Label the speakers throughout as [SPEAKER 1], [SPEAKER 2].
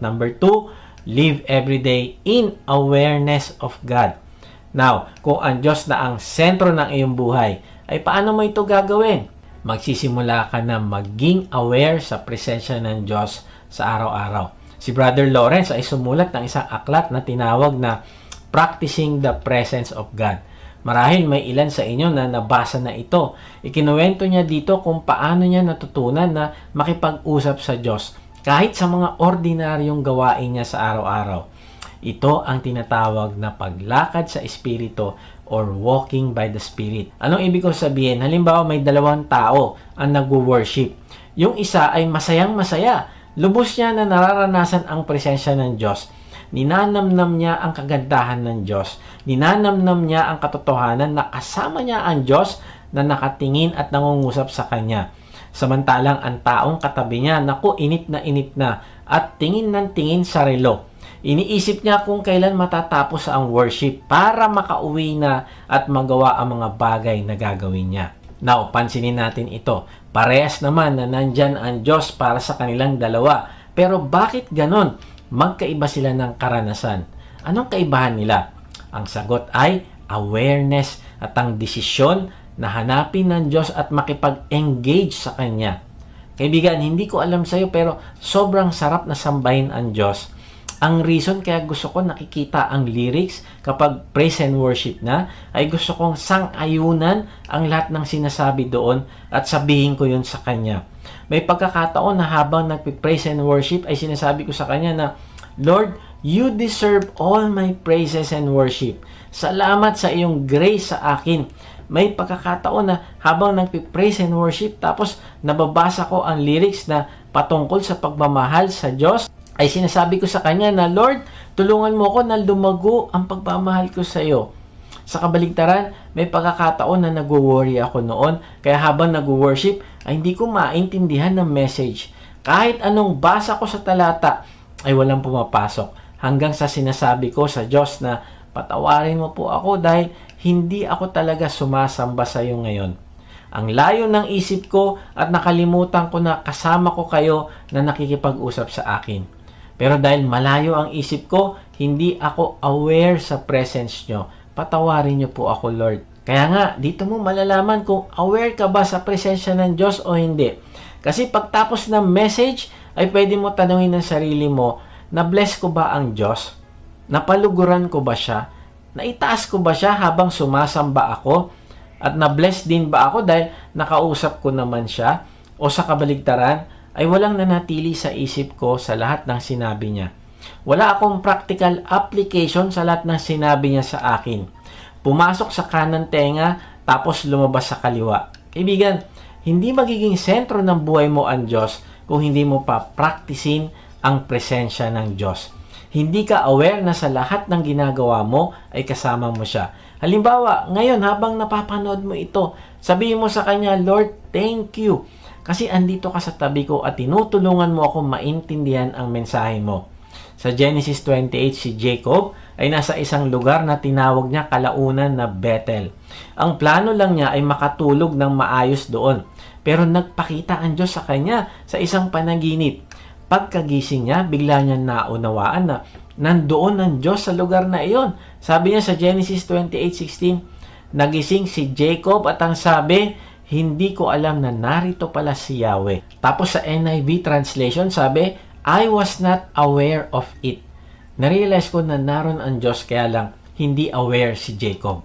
[SPEAKER 1] Number two, live every day in awareness of God. Now, kung ang Diyos na ang sentro ng iyong buhay, ay paano mo ito gagawin? Magsisimula ka na maging aware sa presensya ng Diyos sa araw-araw. Si Brother Lawrence ay sumulat ng isang aklat na tinawag na Practicing the Presence of God. Marahil may ilan sa inyo na nabasa na ito. Ikinuwento niya dito kung paano niya natutunan na makipag-usap sa Diyos kahit sa mga ordinaryong gawain niya sa araw-araw. Ito ang tinatawag na paglakad sa Espiritu or walking by the Spirit. Anong ibig ko sabihin? Halimbawa, may dalawang tao ang nagwo-worship. Yung isa ay masayang masaya. Lubos niya na nararanasan ang presensya ng Diyos. Ninanamnam niya ang kagandahan ng Diyos. Ninanamnam niya ang katotohanan na kasama niya ang Diyos na nakatingin at nangungusap sa Kanya. Samantalang ang taong katabi niya, naku, init na init na at tingin ng tingin sa relo. Iniisip niya kung kailan matatapos ang worship para makauwi na at magawa ang mga bagay na gagawin niya. Now, pansinin natin ito. Parehas naman na nandyan ang Diyos para sa kanilang dalawa. Pero bakit ganon? Magkaiba sila ng karanasan. Anong kaibahan nila? Ang sagot ay awareness at ang desisyon na hanapin ng Diyos at makipag-engage sa Kanya. Kaibigan, hindi ko alam sa'yo pero sobrang sarap na sambahin ang Diyos. Ang reason kaya gusto ko nakikita ang lyrics kapag praise and worship na ay gusto kong sang-ayunan ang lahat ng sinasabi doon at sabihin ko yun sa Kanya. May pagkakataon na habang nagpi-praise and worship ay sinasabi ko sa Kanya na, Lord, you deserve all my praises and worship. Salamat sa iyong grace sa akin may pagkakataon na habang nagpi-praise and worship tapos nababasa ko ang lyrics na patungkol sa pagmamahal sa Diyos ay sinasabi ko sa kanya na Lord, tulungan mo ko na lumago ang pagmamahal ko sa iyo. Sa kabaligtaran, may pagkakataon na nagwo-worry ako noon kaya habang nagwo-worship ay hindi ko maintindihan ng message. Kahit anong basa ko sa talata ay walang pumapasok hanggang sa sinasabi ko sa Diyos na patawarin mo po ako dahil hindi ako talaga sumasamba sa iyo ngayon. Ang layo ng isip ko at nakalimutan ko na kasama ko kayo na nakikipag-usap sa akin. Pero dahil malayo ang isip ko, hindi ako aware sa presence nyo. Patawarin nyo po ako, Lord. Kaya nga, dito mo malalaman kung aware ka ba sa presensya ng Diyos o hindi. Kasi pagtapos ng message, ay pwede mo tanungin ng sarili mo, na bless ko ba ang Diyos? Napaluguran ko ba siya? Naitaas ko ba siya habang sumasamba ako? At na-bless din ba ako dahil nakausap ko naman siya? O sa kabaligtaran, ay walang nanatili sa isip ko sa lahat ng sinabi niya. Wala akong practical application sa lahat ng sinabi niya sa akin. Pumasok sa kanan tenga, tapos lumabas sa kaliwa. Kaibigan, hindi magiging sentro ng buhay mo ang Diyos kung hindi mo pa practicing ang presensya ng Diyos. Hindi ka aware na sa lahat ng ginagawa mo ay kasama mo siya. Halimbawa, ngayon habang napapanood mo ito, sabihin mo sa Kanya, Lord, thank you kasi andito ka sa tabi ko at tinutulungan mo ako maintindihan ang mensahe mo. Sa Genesis 28, si Jacob ay nasa isang lugar na tinawag niya kalaunan na Bethel. Ang plano lang niya ay makatulog ng maayos doon. Pero nagpakita ang Diyos sa kanya sa isang panaginip. Pagkagising niya, bigla niya naunawaan na nandoon ang Diyos sa lugar na iyon. Sabi niya sa Genesis 28.16, Nagising si Jacob at ang sabi, hindi ko alam na narito pala si Yahweh. Tapos sa NIV translation, sabi, I was not aware of it. Narealize ko na naroon ang Diyos kaya lang hindi aware si Jacob.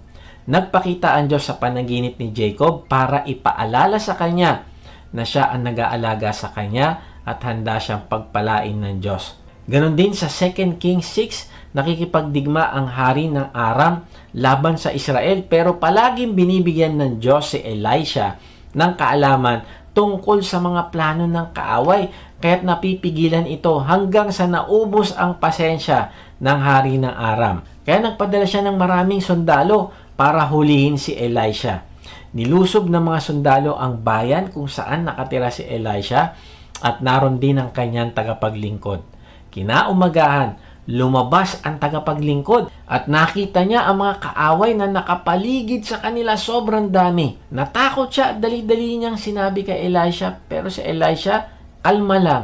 [SPEAKER 1] Nagpakita ang Diyos sa panaginip ni Jacob para ipaalala sa kanya na siya ang nag-aalaga sa kanya at handa siyang pagpalain ng Diyos. Ganon din sa 2 Kings 6, nakikipagdigma ang hari ng Aram laban sa Israel pero palaging binibigyan ng Diyos si Elisha ng kaalaman tungkol sa mga plano ng kaaway kaya't napipigilan ito hanggang sa naubos ang pasensya ng hari ng Aram. Kaya nagpadala siya ng maraming sundalo para hulihin si Elisha. Nilusob ng mga sundalo ang bayan kung saan nakatira si Elisha at naroon din ang kanyang tagapaglingkod. Kinaumagahan, lumabas ang tagapaglingkod at nakita niya ang mga kaaway na nakapaligid sa kanila sobrang dami. Natakot siya at dali-dali niyang sinabi kay Elisha pero si Elisha, kalma lang,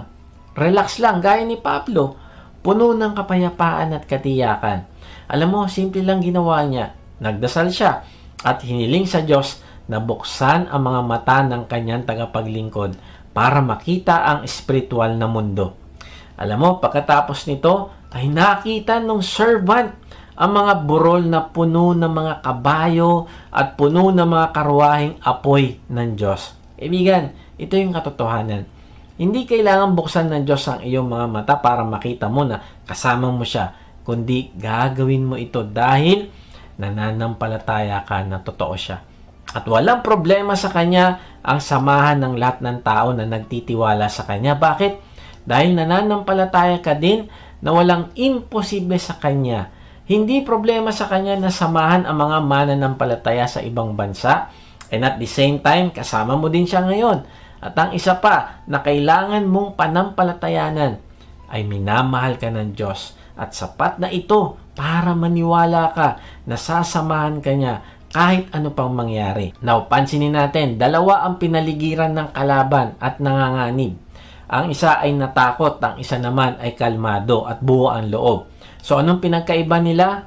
[SPEAKER 1] relax lang, gaya ni Pablo. puno ng kapayapaan at katiyakan. Alam mo, simple lang ginawa niya. Nagdasal siya at hiniling sa Diyos na buksan ang mga mata ng kanyang tagapaglingkod para makita ang espiritual na mundo. Alam mo, pagkatapos nito ay nakita ng servant ang mga burol na puno ng mga kabayo at puno ng mga karwahing apoy ng Diyos. Ibigan, ito yung katotohanan. Hindi kailangan buksan ng Diyos ang iyong mga mata para makita mo na kasama mo siya, kundi gagawin mo ito dahil nananampalataya ka na totoo siya. At walang problema sa Kanya ang samahan ng lahat ng tao na nagtitiwala sa Kanya. Bakit? Dahil nananampalataya ka din na walang imposible sa Kanya. Hindi problema sa Kanya na samahan ang mga mananampalataya sa ibang bansa. And at the same time, kasama mo din siya ngayon. At ang isa pa na kailangan mong panampalatayanan ay minamahal ka ng Diyos at sapat na ito para maniwala ka na sasamahan ka niya kahit ano pang mangyari. Now, pansinin natin, dalawa ang pinaligiran ng kalaban at nanganganib. Ang isa ay natakot, ang isa naman ay kalmado at buo ang loob. So, anong pinagkaiba nila?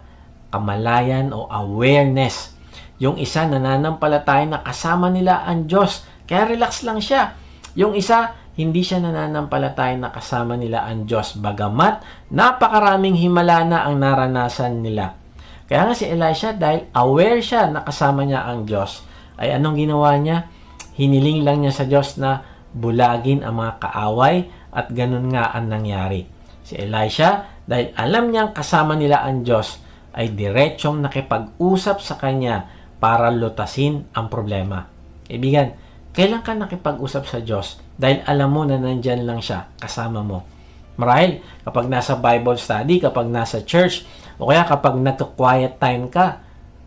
[SPEAKER 1] Kamalayan o awareness. Yung isa nananampalataya na kasama nila ang Diyos kaya relax lang siya. Yung isa, hindi siya nananampalataya na kasama nila ang Diyos. Bagamat, napakaraming himala na ang naranasan nila. Kaya nga si Elisha, dahil aware siya na kasama niya ang Diyos, ay anong ginawa niya? Hiniling lang niya sa Diyos na bulagin ang mga kaaway at ganun nga ang nangyari. Si Elisha, dahil alam niyang kasama nila ang Diyos, ay diretsyong nakipag-usap sa kanya para lutasin ang problema. Ibigan, kailan ka nakipag-usap sa Diyos dahil alam mo na nandyan lang siya kasama mo. Marahil, kapag nasa Bible study, kapag nasa church, o kaya kapag nagka-quiet time ka.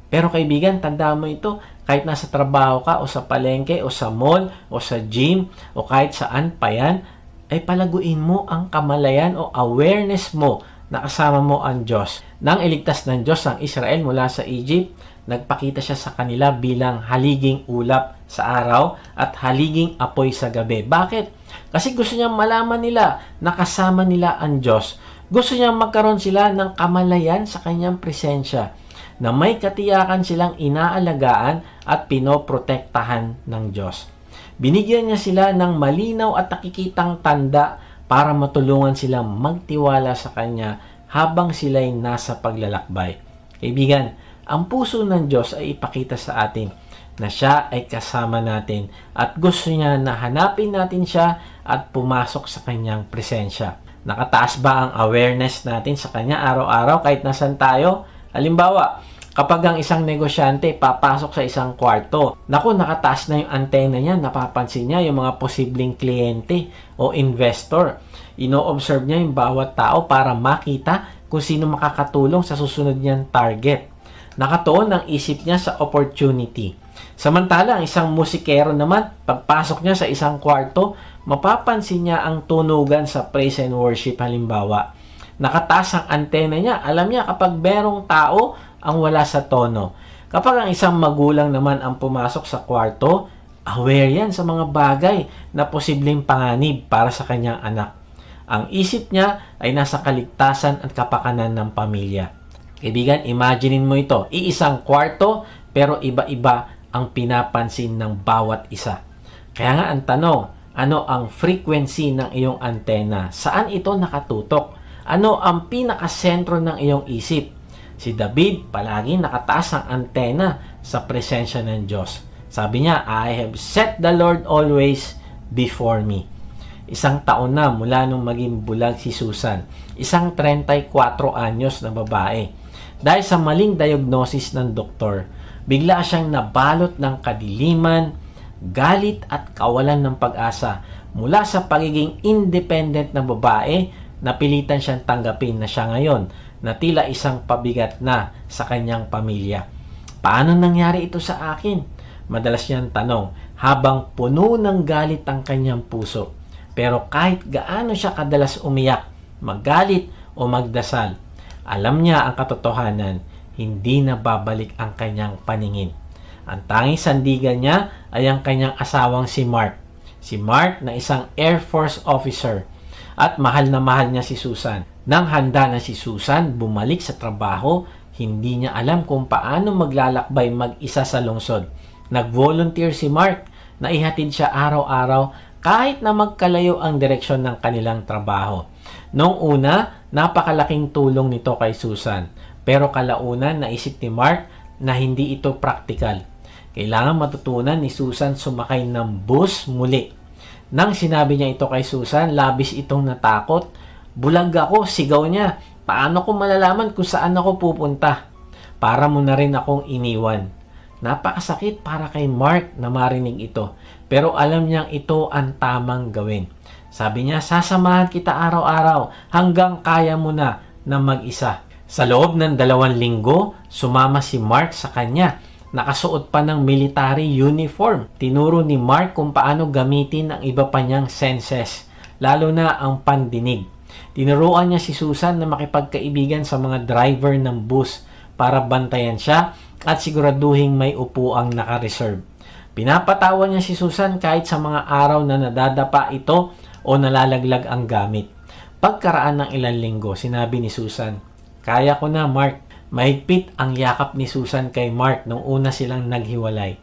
[SPEAKER 1] Pero kaibigan, tanda mo ito, kahit nasa trabaho ka, o sa palengke, o sa mall, o sa gym, o kahit saan pa yan, ay palaguin mo ang kamalayan o awareness mo na kasama mo ang Diyos. Nang iligtas ng Diyos ang Israel mula sa Egypt, nagpakita siya sa kanila bilang haliging ulap sa araw at haliging apoy sa gabi. Bakit? Kasi gusto niya malaman nila na kasama nila ang Diyos. Gusto niya magkaroon sila ng kamalayan sa kanyang presensya na may katiyakan silang inaalagaan at pinoprotektahan ng Diyos. Binigyan niya sila ng malinaw at nakikitang tanda para matulungan silang magtiwala sa Kanya habang sila'y nasa paglalakbay. Kaibigan, ang puso ng Diyos ay ipakita sa atin na siya ay kasama natin at gusto niya na hanapin natin siya at pumasok sa kanyang presensya. Nakataas ba ang awareness natin sa kanya araw-araw kahit nasan tayo? Halimbawa, kapag ang isang negosyante papasok sa isang kwarto, naku, nakataas na yung antena niya, napapansin niya yung mga posibleng kliyente o investor. Ino-observe niya yung bawat tao para makita kung sino makakatulong sa susunod niyang target nakatuon ang isip niya sa opportunity. Samantala, ang isang musikero naman, pagpasok niya sa isang kwarto, mapapansin niya ang tunugan sa praise and worship halimbawa. Nakataas ang antena niya. Alam niya kapag merong tao ang wala sa tono. Kapag ang isang magulang naman ang pumasok sa kwarto, aware yan sa mga bagay na posibleng panganib para sa kanyang anak. Ang isip niya ay nasa kaligtasan at kapakanan ng pamilya. Kaibigan, imaginein mo ito. Iisang kwarto, pero iba-iba ang pinapansin ng bawat isa. Kaya nga ang tanong, ano ang frequency ng iyong antena? Saan ito nakatutok? Ano ang pinakasentro ng iyong isip? Si David, palagi nakataas ang antena sa presensya ng Diyos. Sabi niya, I have set the Lord always before me. Isang taon na mula nung maging bulag si Susan. Isang 34 anyos na babae dahil sa maling diagnosis ng doktor, bigla siyang nabalot ng kadiliman, galit at kawalan ng pag-asa mula sa pagiging independent na babae napilitan siyang tanggapin na siya ngayon na tila isang pabigat na sa kanyang pamilya. Paano nangyari ito sa akin? Madalas niyang tanong habang puno ng galit ang kanyang puso. Pero kahit gaano siya kadalas umiyak, magalit o magdasal, alam niya ang katotohanan, hindi na babalik ang kanyang paningin. Ang tanging sandigan niya ay ang kanyang asawang si Mark. Si Mark na isang Air Force officer. At mahal na mahal niya si Susan. Nang handa na si Susan bumalik sa trabaho, hindi niya alam kung paano maglalakbay mag-isa sa lungsod. Nag-volunteer si Mark na ihatid siya araw-araw kahit na magkalayo ang direksyon ng kanilang trabaho. Noong una, napakalaking tulong nito kay Susan. Pero kalaunan, naisip ni Mark na hindi ito praktikal. Kailangan matutunan ni Susan sumakay ng bus muli. Nang sinabi niya ito kay Susan, labis itong natakot. Bulag ako, sigaw niya. Paano ko malalaman kung saan ako pupunta? Para mo na rin akong iniwan. Napakasakit para kay Mark na marinig ito. Pero alam niyang ito ang tamang gawin. Sabi niya, sasamahan kita araw-araw hanggang kaya mo na na mag-isa. Sa loob ng dalawang linggo, sumama si Mark sa kanya. Nakasuot pa ng military uniform. Tinuro ni Mark kung paano gamitin ang iba pa niyang senses, lalo na ang pandinig. Tinuruan niya si Susan na makipagkaibigan sa mga driver ng bus para bantayan siya at siguraduhin may upuang naka-reserve. Pinapatawa niya si Susan kahit sa mga araw na nadadapa ito o nalalaglag ang gamit. Pagkaraan ng ilang linggo, sinabi ni Susan, Kaya ko na, Mark. Mahigpit ang yakap ni Susan kay Mark nung una silang naghiwalay.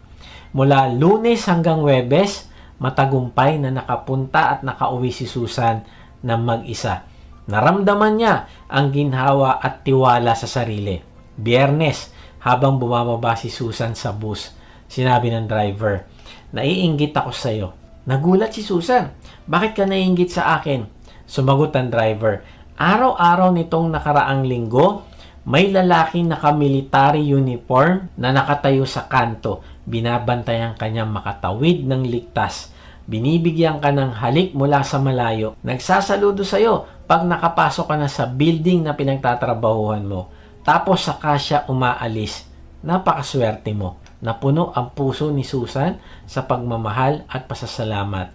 [SPEAKER 1] Mula lunes hanggang webes, matagumpay na nakapunta at nakauwi si Susan na mag-isa. Naramdaman niya ang ginhawa at tiwala sa sarili. Biyernes, habang bumababa si Susan sa bus, sinabi ng driver, Naiinggit ako sa iyo. Nagulat si Susan. Bakit ka naiinggit sa akin? Sumagot ang driver, Araw-araw nitong nakaraang linggo, may lalaki naka-military uniform na nakatayo sa kanto. Binabantayan kanyang makatawid ng ligtas. Binibigyan ka ng halik mula sa malayo. Nagsasaludo sa iyo pag nakapasok ka na sa building na pinagtatrabahuhan mo. Tapos saka siya umaalis. Napakaswerte mo. Napuno ang puso ni Susan sa pagmamahal at pasasalamat.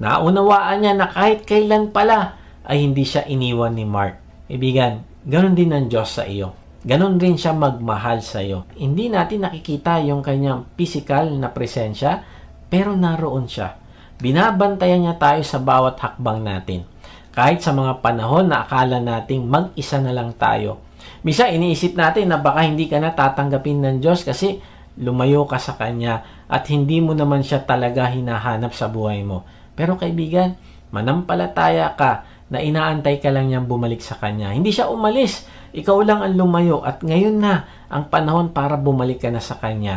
[SPEAKER 1] Naunawaan niya na kahit kailan pala ay hindi siya iniwan ni Mark. Ibigan, ganun din ang Diyos sa iyo. Ganon rin siya magmahal sa iyo. Hindi natin nakikita yung kanyang physical na presensya, pero naroon siya. Binabantayan niya tayo sa bawat hakbang natin. Kahit sa mga panahon na akala nating mag-isa na lang tayo. Misa iniisip natin na baka hindi ka na tatanggapin ng Diyos kasi lumayo ka sa Kanya at hindi mo naman siya talaga hinahanap sa buhay mo. Pero kaibigan, manampalataya ka na inaantay ka lang niyang bumalik sa kanya. Hindi siya umalis. Ikaw lang ang lumayo at ngayon na ang panahon para bumalik ka na sa kanya.